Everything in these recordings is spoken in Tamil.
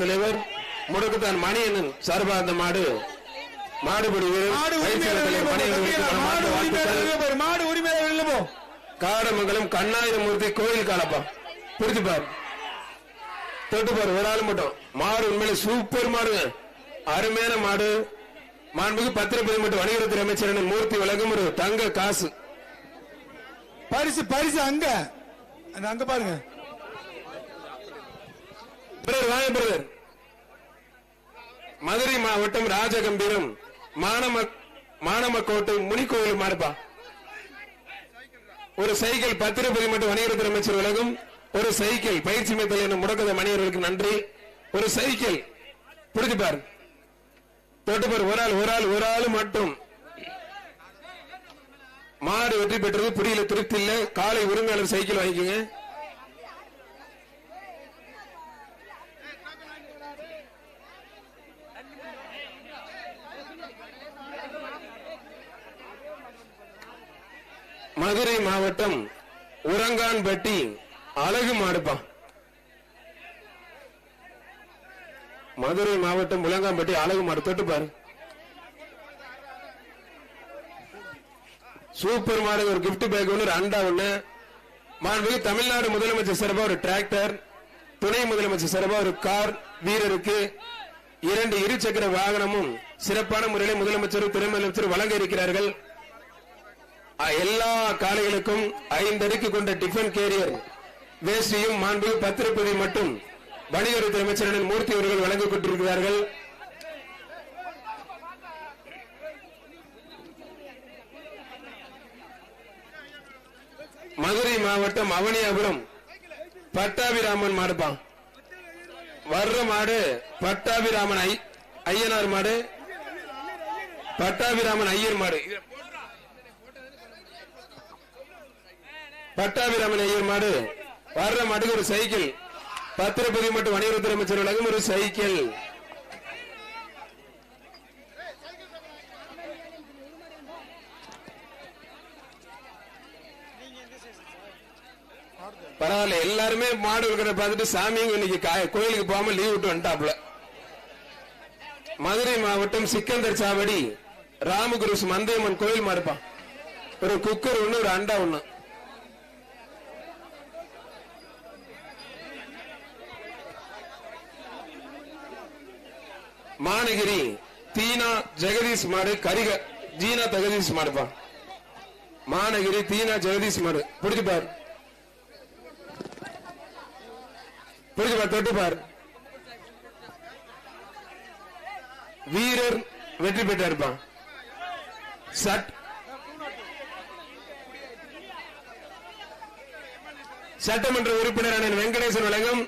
தலைவர் முடக்குத்தான் மணியன் சார்பா அந்த மாடு மாடுபடி மாடு உரிமையாளர் மாடு மாடு காடமங்கலம் கண்ணாயிரமூர்த்தி கோயில் காலப்பா. புரிஞ்சு பாரு. தொட்டு பாரு ஒரு ஆள் மட்டும். மாடு உண்மையில சூப்பர் மாடுங்க அருமையான மாடு. மாண்புக்கு பத்திரப்பதி மட்டும் வணிகத்துறை அமைச்சர் மூர்த்தி விலகும் ஒரு தங்க காசு. பரிசு பரிசு அங்க. அங்க பாருங்க. பிரதர் வாங்க பிரதர் மதுரை மாவட்டம் ராஜகம்பீரம் மானம மானமக்கோட்டை முனிக்கோயில் மாடுப்பா. ஒரு சைக்கிள் பத்திரப்பதி மற்றும் வணிகத்துறை அமைச்சர் உலகம் ஒரு சைக்கிள் பயிற்சி மேத்தல் என முடக்கத மணியர்களுக்கு நன்றி. ஒரு சைக்கிள் புரிஞ்சுப்பார் தொட்டுப்பார் ஒரு ஆள் ஒரு ஆள் ஒரு ஆள் மட்டும். மாடு வெற்றி பெற்றது புரியல திருப்தி இல்லை. காலை உரிமையாளர் சைக்கிள் வாங்கிக்கோங்க. மதுரை மாவட்டம் உரங்கான்பட்டி அழகு மாடுப்பா. மதுரை மாவட்டம் உலங்காம்பட்டி அழகு மாடு தொட்டு பாரு. சூப்பர் மாடு ஒரு கிப்ட் பேக் ஒன்று அண்டா ஒண்ணு. மாண்புமிகு தமிழ்நாடு முதலமைச்சர் சார்பா ஒரு டிராக்டர் துணை முதலமைச்சர் சார்பா ஒரு கார் வீரருக்கு இரண்டு இருசக்கர வாகனமும் சிறப்பான முறையில் முதலமைச்சரும் துணை முதலமைச்சரும் வழங்க இருக்கிறார்கள். எல்லா காளைகளுக்கும் ஐந்து கொண்ட டிஃபன் கேரியர் வேஷ்டியும் மாண்பு பத்திரப்பதி மட்டும் வணிகத்துறை அமைச்சரின் மூர்த்தி அவர்கள் வழங்கிக் கொண்டிருக்கிறார்கள். மதுரை மாவட்டம் அவனியாபுரம் பட்டாபிராமன் மாடுப்பான் வர்ற மாடு பட்டாபிராமன் ஐ- ஐயனார் மாடு பட்டாபிராமன் ஐயர் மாடு. பட்டாபிராமன் ஐயர் மாடு வர்ற மாட்டுக்கு ஒரு சைக்கிள். பத்திரப்பதி மற்றும் வணிகத்துறை அமைச்சர் உலகம் ஒரு சைக்கிள். பரவாயில்ல எல்லாருமே மாடு இருக்கிற பார்த்துட்டு சாமிங்க இன்னைக்கு கோயிலுக்கு போகாம லீவ் விட்டு வந்துட்டாப்ல மதுரை மாவட்டம் சிக்கந்தர் சாவடி ராமகுருஸ் மந்தையம்மன் கோயில் மாறுப்பான் ஒரு குக்கர் ஒண்ணு ஒரு அண்டா ஒண்ணு. மானகிரி தீனா ஜெகதீஷ் மாடு கரிக. ஜீனா தகதீஷ் மாடுப்பா. மாநகிரி தீனா ஜெகதீஷ் மாடு. பிடிச்சுப்பார் பாரு. தொட்டுப்பார் வீரர் வெற்றி பெற்று இருப்பான் சட். சட்டமன்ற உறுப்பினர் அண்ணன் வெங்கடேசன் வழங்கும்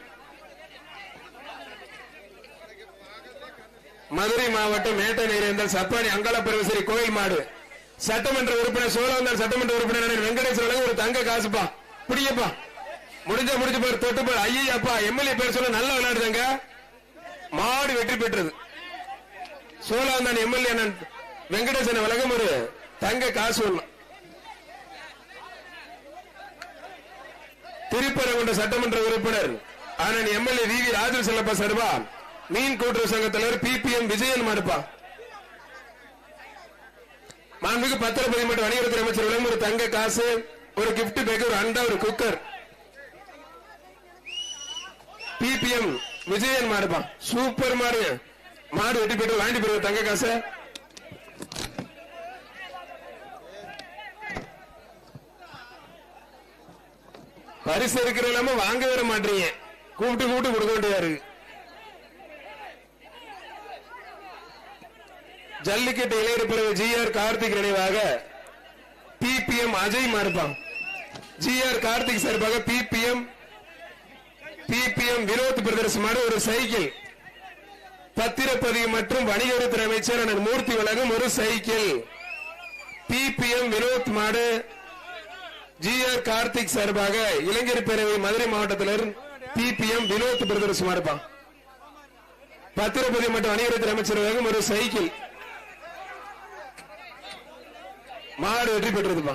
மதுரை மாவட்டம் மேட்டை நீரேந்தல் சப்பானி அங்காள கோயில் மாடு. சட்டமன்ற உறுப்பினர் சோழவந்தார் சட்டமன்ற உறுப்பினர் வெங்கடேஸ்வரன் ஒரு தங்க காசுப்பா. பிடிக்கப்பா முடிஞ்ச முடிஞ்ச பேர் தொட்டு பேர் ஐயப்பா எம்எல்ஏ பேர் சொல்ல நல்லா விளையாடுதாங்க. மாடு வெற்றி பெற்றது. சோழவந்தான் எம்எல்ஏ வெங்கடேசன் விலகம் ஒரு தங்க காசு ஒண்ணு. திருப்பரங்குன்ற சட்டமன்ற உறுப்பினர் ஆனால் MLA V V Raju Sellappa சர்வா மீன் கூட்டுறவு சங்க தலைவர் பிபிஎம் விஜயன் மாடுப்பா மாண்புக்கு பத்திரப்பதி மற்றும் வணிகத்துறை அமைச்சர் ஒரு தங்க காசு ஒரு கிப்ட் பேக் ஒரு அண்டா ஒரு குக்கர் பிபிஎம் விஜயன் மாடுப்பா. சூப்பர் மாடு. மாடு வெட்டி போயிட்டு வாங்கி போயிருக்க தங்க காசு. பரிசு இருக்கிற இல்லாம வாங்க வர மாட்டீங்க. கூப்பிட்டு கூப்பிட்டு கொடுக்க வேண்டியதா இருக்கு. ஜல்லிக்கட்டு இளைஞர் பிறகு ஜிஆர் கார்த்திக் நினைவாக பிபிஎம் அஜய் மாறுப்பான். ஜிஆர் கார்த்திக் சார்பாக பிபிஎம் பிபிஎம் வினோத் பிரதர்ஸ் மாடு ஒரு சைக்கிள். பத்திரப்பதிவு மற்றும் வணிகத்துறை அமைச்சர் அண்ணன் மூர்த்தி வழங்கும் ஒரு சைக்கிள். பிபிஎம் வினோத் மாடு ஜி ஆர் கார்த்திக் சார்பாக இளைஞர் பேரவை மதுரை மாவட்டத்திலிருந்து பிபிஎம் வினோத் பிரதர்ஸ் மாடுப்பான் பத்திரப்பதிவு மற்றும் வணிகத்துறை அமைச்சர் வழங்கும் ஒரு சைக்கிள். மாடு வெற்றி பெற்றதுப்பா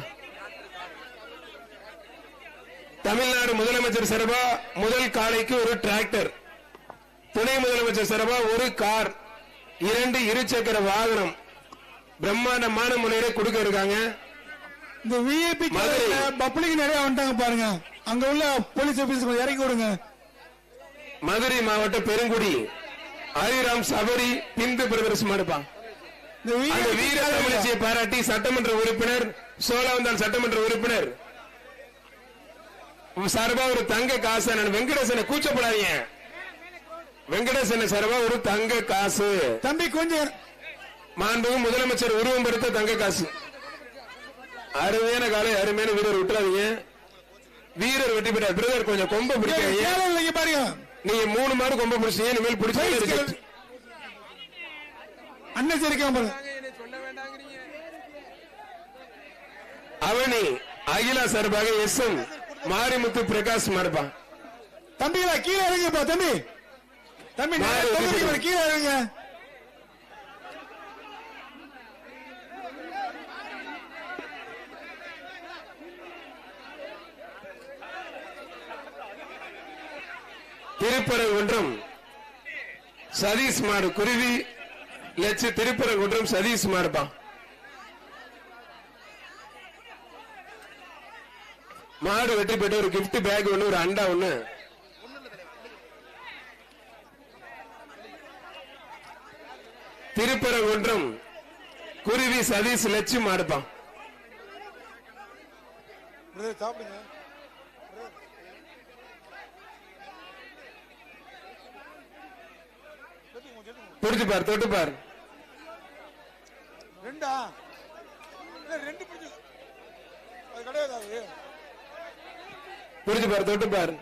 தமிழ்நாடு முதலமைச்சர் சார்பா முதல் காளைக்கு ஒரு டிராக்டர். துணை முதலமைச்சர் சார்பா ஒரு கார். இரண்டு இருசக்கர வாகனம். பிரம்மாண்டமான முறையில கொடுக்க இருக்காங்க. இந்த விஐபி. பப்ளிக் நிறைய வந்துட்டாங்க பாருங்க. அங்க உள்ள போலீஸ் ஆபீஸ் இறக்கி விடுங்க மதுரை மாவட்ட பெருங்குடி. ஹரிராம் சபரி பிந்து பிரதர்சனம் எடுப்பான் வீர தமிழிசையை பாராட்டி சட்டமன்ற உறுப்பினர் சோழவந்தான் சட்டமன்ற உறுப்பினர். சார்பா ஒரு தங்க காசு நான் வெங்கடேசனை கூச்சப்படாதீங்க. வெங்கடேசன சார்பா ஒரு தங்க காசு. தம்பி கொஞ்சம் மாண்புகு முதலமைச்சர் உருவம் பெருத்த தங்க காசு. அருமையான காலை அருமையான வீரர் விட்டுறாதீங்க. வீரர் வெட்டி பெற்றார். பிரதர் கொஞ்சம் கொம்ப இல்லைங்க பாருங்க. நீங்க மூணு மாடு கொம்ப பிடிச்சீங்க இனிமேல் பிடிச்சே அண்ணன் சரிக்காம பாருங்க. அவனி அகிலா சார்பாக எஸ் எம் மாரிமுத்து பிரகாஷ் மாறுப்பான் தம்பிகளா கீழே இறங்குப்பா தம்பி. தம்பி கீழே இறங்க திருப்பரங்குன்றம் சதீஷ் மாடு குருவி லட்ச திருப்பரங்குன்றம் சதீஷ்மா மாடுப்பான் மாடு வெட்டி போயிட்டு ஒரு கிஃப்ட் பேக் ஒண்ணு ஒரு அண்டா ஒண்ணு. திருப்பரங்குன்றம் குருவி சதீஷ் லட்சி மாடுப்பான் பிடிச்சு பார் தொட்டு பார். ரெண்டா? ரெண்டு பிடிச்சு. அது கிடையாது அது புரிஞ்சு பாரு தொட்டு பாரு.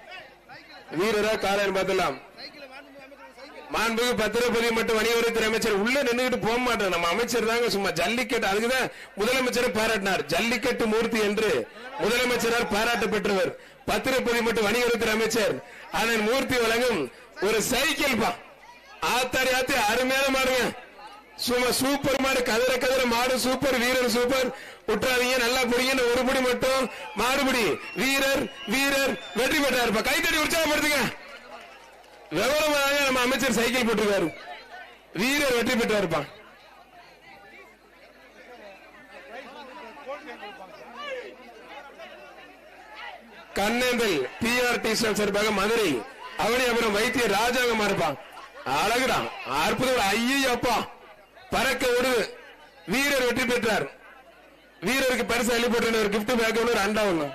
வீரரா காலையில் பார்த்தலாம் மாண்புக்கு பத்திரப்பதிவு மற்றும் வணிகவரித்துறை அமைச்சர் உள்ள நின்னுகிட்டு போக மாட்டேன் நம்ம அமைச்சர் தாங்க சும்மா ஜல்லிக்கட்டு. அதுக்குதான் முதலமைச்சரை பாராட்டினார். ஜல்லிக்கட்டு மூர்த்தி என்று முதலமைச்சரால் பாராட்டு பெற்றவர் பத்திரப்பதிவு மற்றும் வணிகவரித்துறை அமைச்சர். அதன் மூர்த்தி வழங்கும் ஒரு சைக்கிள் பா. ஆத்தாடி ஆத்தி அருமையான மாடுங்க. சும்மா சூப்பர் மாடு கதிர கதிர மாடு சூப்பர் வீரர் சூப்பர். விட்டுறாதீங்க நல்லா புடிங்க ஒரு புடி மட்டும். மாடுபடி வீரர் வீரர் வெற்றி பெற்றார் இப்ப கைத்தடி உற்சாகப்படுத்துங்க. விவரமாக நம்ம அமைச்சர் சைக்கிள் போட்டிருக்காரு. வீரர் வெற்றி பெற்றாருப்பான் கண்ணேந்தல் பிஆர் டி சார்பாக மதுரை அவனியபுரம் வைத்திய ராஜாங்கமா இருப்பான் அழகுடா அற்புதம். ஐயப்பா பறக்க ஒரு வீரர் வெற்றி பெற்றார். வீரருக்கு பரிசு அள்ளி போட்டு ஒரு கிஃப்ட் பேக் ஒன்று ஒரு அண்டா ஒண்ணு.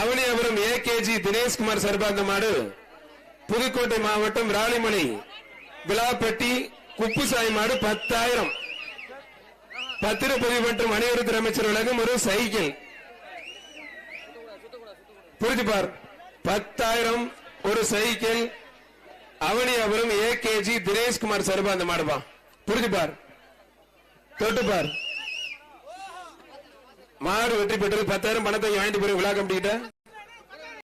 அவனியபுரம் ஏகேஜி தினேஷ்குமார் சார்பாக மாடு புதுக்கோட்டை மாவட்டம் ராணிமணி விழாப்பட்டி குப்புசாய் மாடு பத்தாயிரம். பத்திரப்பதிவு மற்றும் வணிகத்துறை அமைச்சர் வழங்கும் ஒரு சைக்கிள். புரிஞ்சு பார். பத்தாயிரம் ஒரு சைக்கிள். அவனியாபுரம் கேஜி தினேஷ்குமார் சார்பா அந்த மாடுபா புரிஞ்சு பார். தொட்டு பார். மாடு வெற்றி பெற்றது பத்தாயிரம் பணத்தை வாங்கிட்டு போய் விழா கம்பிக்கிட்ட